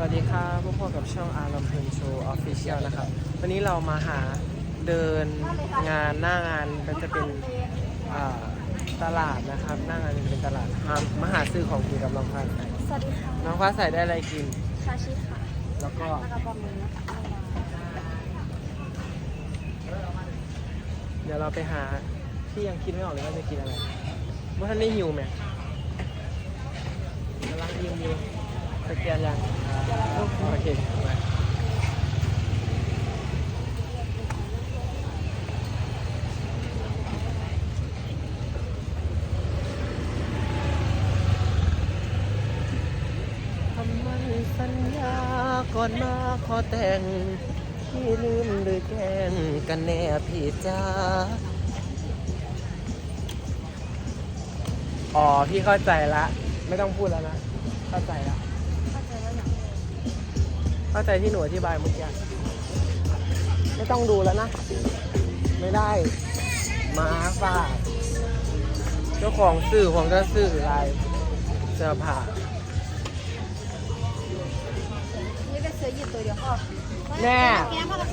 วัสดีครับพวกพ่อกับช่องอาร์ลำเพลินโชว์ออฟฟิเชียลนะครับ วันนี้เรามาหาเดินงานหน้างานก็จะเป็นอ่าตลาดนะครับ หน้างานจะเป็นตลาดมามาหาซื้อของกินกับน้องฟ้าใสสวัสดีค่ะ น้องฟ้าใสได้อะไรกิน ชาชิค่ะ แล้วก็มากระบอกมือนะคะเดี๋ยวเราไปหาที่ยังคิดไม่ออกเลยว่าจะกินอะไรเมื่อท่านได้หิวไหมกำลังยิมอยู่สแกนยัง โอเคมาทำไมสัญญาก่อนมาขอแต่ง พี่ลืมหรือแกล้งกันแน่พี่จ้าอ๋อ พี่เข้าใจละ ไม่ต้องพูดแล้วนะ เข้าใจละ เข้าใจที่หนูอธิบายเมื่อกี้ไม่ต้องดูแล้วนะ ไม่ได้มาฝากเจ้าของสื่อของจะสื่ออะไรเสื้อผ้านี่เป็นเสื้อยืดตัวเดียวพอแม่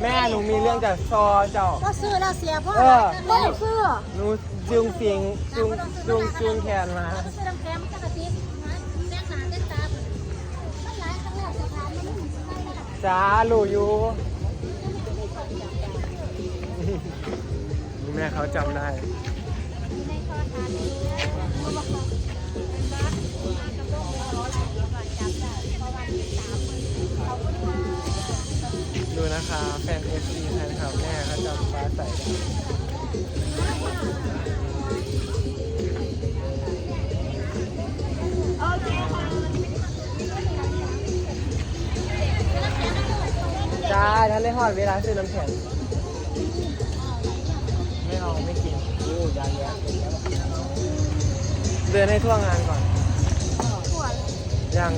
แม่หนูมีเรื่องจะซอเจ้า ก็ซื้อแล้วเสียพ่อเออไม่ต้องซื้อหนูจึงเสียงจึงจึงจึงแขนมา จ้าหลูอยู่แม่เขาจำได้ในคอทานนี้เขาบอกว่าเขาจำได้ดูนะคะ แฟนเอฟซีแฟนคลับแม่เขาจำฟ้าใส ถ้าท่นได้หอดเวลาซื้อน้ำแข็งไม่เอาไม่กินอู้ยายะเดินให้ทั่วงานก่อน ยัง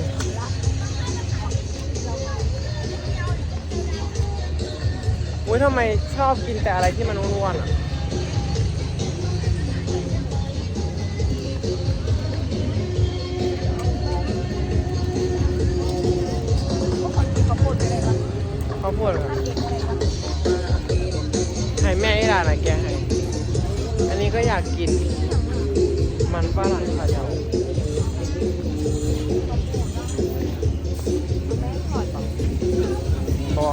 อุ้ยทำไมชอบกินแต่อะไรที่มันอ้วนๆอะ มันฝรั่งค่ะเจ้าบอ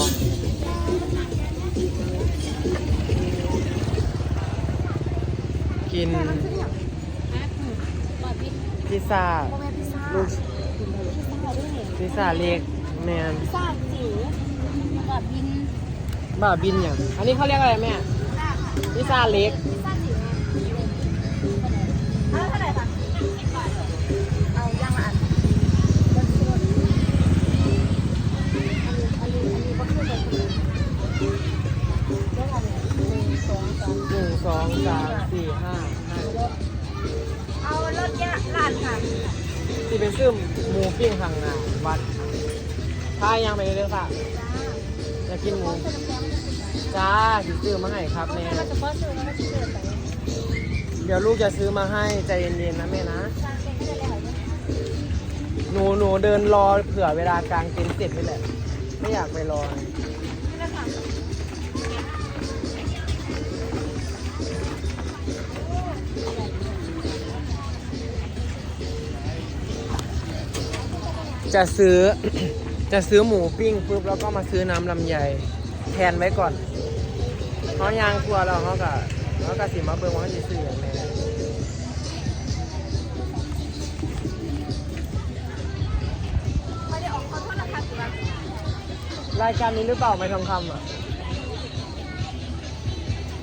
กินพิซซ่าพิซซ่าลูกพิซซ่าเล็กแมนพิซซ่าจิ๋วบบบินบาบินอย่างอันนี้เขาเรียกอะไรแม่พิซซ่าเล็ก ที่เป็นซึ่มหมูปิ้งทางนาวัดพายังไปเรื่อยๆค่ะอยากกินหมูจ้าสิซื้อมาให้ครับแม่เดี๋ยวลูกจะซื้อมาให้ใจเย็นๆนะแม่นะหนูหนูเดินรอเผื่อเวลากลางเต็นท์เสร็จนี่แหละไม่อยากไปรอ จะซื้อ จะซื้อหมูปิ้งปุ๊บแล้วก็มาซื้อน้ำลำไยแทนไว้ก่อนเขายางครัวเราเขากะเขากะสิมาเบิ่งว่าเขาจะซื้ออย่างไรไม่ได้ออกขอโทษนะคะถือว่ารายการนี้หรือเปล่าไม่ทองคำอะ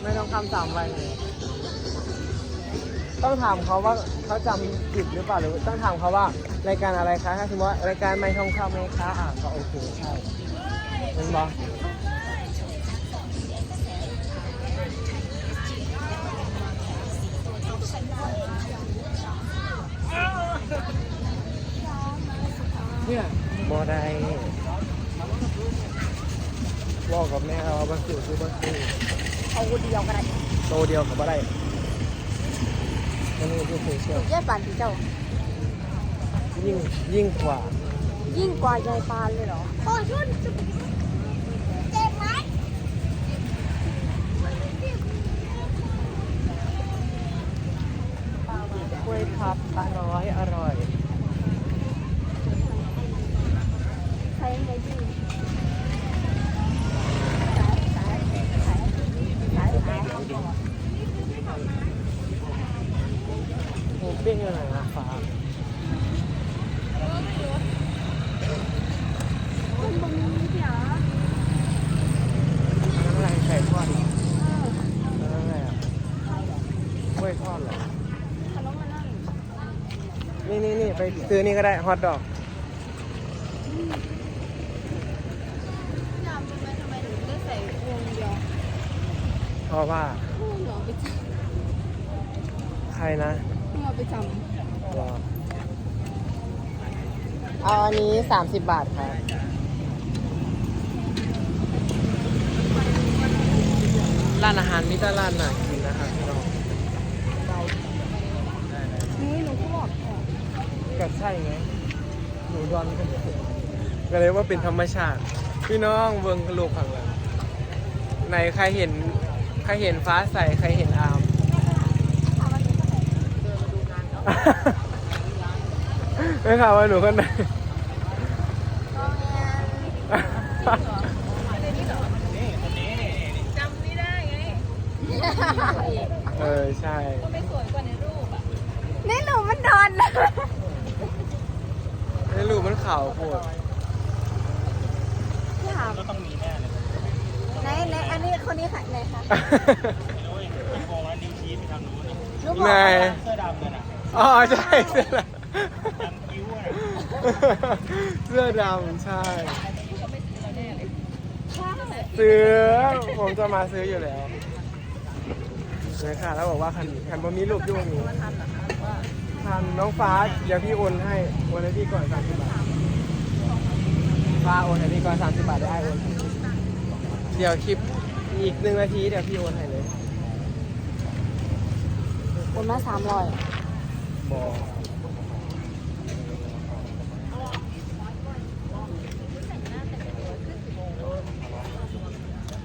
ไม่ทองคำสามวันไงต้องถามเขาว่าเขาจำผิดหรือเปล่าหรือต้องถามเขาว่า รายการอะไรคะถ้าสมมติว่ารายการไม่ทองคำไหมคะอะก็โอเคใช่เป็นบอเนี่ยบอได้บอกกับแม่เราบัสสื่อคือบัสสื่อเอาเดียวก็ได้โตเดียวกับบ่ได้อันนี้คือโซเชียลแยกบันที่เจ้า ยิ่งยิ่งกว่า ยิ่งกว่ายายปานเลยเหรอโอ้ชุนเจ็บไหมกล้วยพับอร่อยอร่อยใช้ไงดีขายขายหมูปิ้งอยู่ไหนนะฟ้า คุณบะหมี่เสีย อันนั้นอะไรไก่ทอดเหรออันนั้นอะไรอะกล้วย ทอดเหรอขนมมานั่งนี่นี่นี่ไปซื้อนี่ก็ได้ฮอทดอกยามรู้ไหมทำไมถึงได้ใส่วงเดียวเพราะว่าเพื่อนเหรอไปจใครนะำเพื่อนไปจรอเอาอันนี้ 30 บาทครับร้านอาหารมิตรร้านน่ากินนะครับพี่น้องำนี่หนูก็บอกค่ะ ก็ใช่ไงหนูดอนก็ก็เลยว่าเป็นธรรมชาติ พี่น้องเบิงลูกข้างหลังไหนใครเห็นใครเห็นฟ้าใสใครเห็นอามไม่ข่าวว่าหนูคนไหนเออ ใช่นี่หนูมันโดนไอ้ลูกมันขาวโพดพี่หามก็ต้องมีแน่เลยไหนไหนอันนี้คนนี้ค่ะไหนคะลูกบอไงกเสื้อดำเลยนะอ๋อใช่เสื้อดดำคิ้วอะนะำเสื้อดำใช่ใช่ซื้อผมจะมาซื้ออยู่แล้วเลยค่ะ แล้วบอกว่าคันคันบ่มีรูปยุ่ง นี้ทันน้องฟ้าเดี๋ยวพี่โอนให้โอนให้พี่ก่อนสามสิบบาทฟ้าโอนให้พี่ก่อนสามสิบบาทได้โอนให้เดี๋ยวคลิปอีกหนึ่งนาทีเดี๋ยวพี่โอนให้เลยโอนมาสามร้อยบอก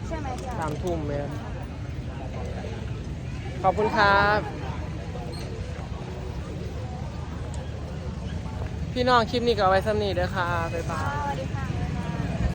ใช่ไหมจ๊ะสามทุ่มไหมครับขอบคุณครับ พี่น้องคลิปนี้ก็เอาไว้สำนีเด้อค่ะ บ๊ายบาย สวัสดีค่ะ